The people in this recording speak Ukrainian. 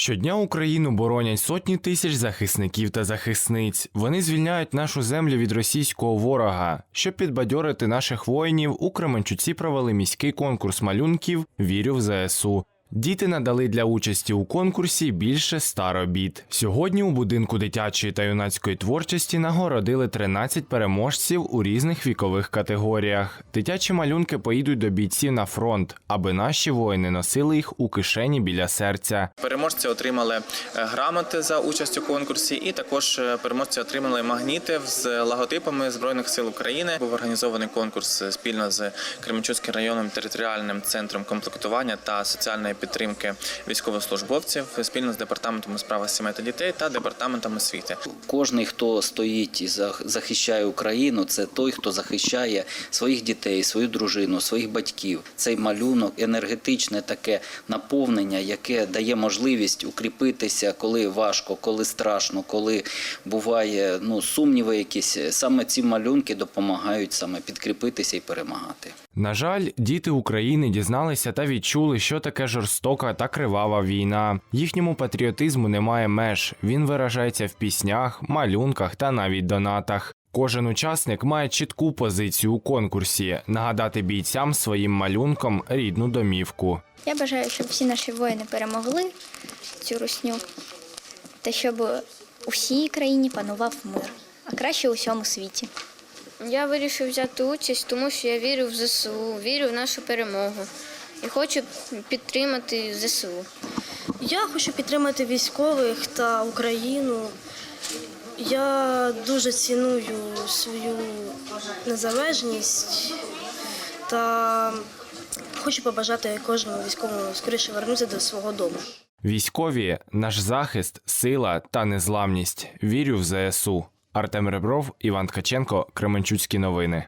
Щодня Україну боронять сотні тисяч захисників та захисниць. Вони звільняють нашу землю від російського ворога. Щоб підбадьорити наших воїнів, у Кременчуці провели міський конкурс малюнків Вірю в ЗСУ. Діти надали для участі у конкурсі більше ста робіт. Сьогодні у будинку дитячої та юнацької творчості нагородили 13 переможців у різних вікових категоріях. Дитячі малюнки поїдуть до бійців на фронт, аби наші воїни носили їх у кишені біля серця. Переможці отримали е, грамоти за участь у конкурсі, і також е, переможці отримали магніти з логотипами Збройних сил України. Був організований конкурс е, спільно з Кременчуцьким районним територіальним центром комплектування та соціальної підтримки військовослужбовців спільно з департаментом у справах сімей та дітей та департаментом освіти. Кожний, хто стоїть і захищає Україну, це той, хто захищає своїх дітей, свою дружину, своїх батьків. Цей малюнок, енергетичне таке наповнення, яке дає можливість укріпитися, коли важко, коли страшно, коли буває ну сумніви якісь. Саме ці малюнки допомагають саме підкріпитися і перемагати. На жаль, діти України дізналися та відчули, що таке жорстока та кривава війна. Їхньому патріотизму немає меж. Він виражається в піснях, малюнках та навіть донатах. Кожен учасник має чітку позицію у конкурсі нагадати бійцям своїм малюнком рідну домівку. Я бажаю, щоб всі наші воїни перемогли цю русню та щоб у всій країні панував мир, а краще у всьому світі. Я вирішив взяти участь, тому що я вірю в ЗСУ, вірю в нашу перемогу і хочу підтримати ЗСУ. Я хочу підтримати військових та Україну. Я дуже ціную свою незалежність та хочу побажати кожному військовому скоріше вернутися до свого дому. Військові наш захист, сила та незламність. Вірю в ЗСУ. Артем Ребров, Іван Ткаченко, Кременчуцькі новини.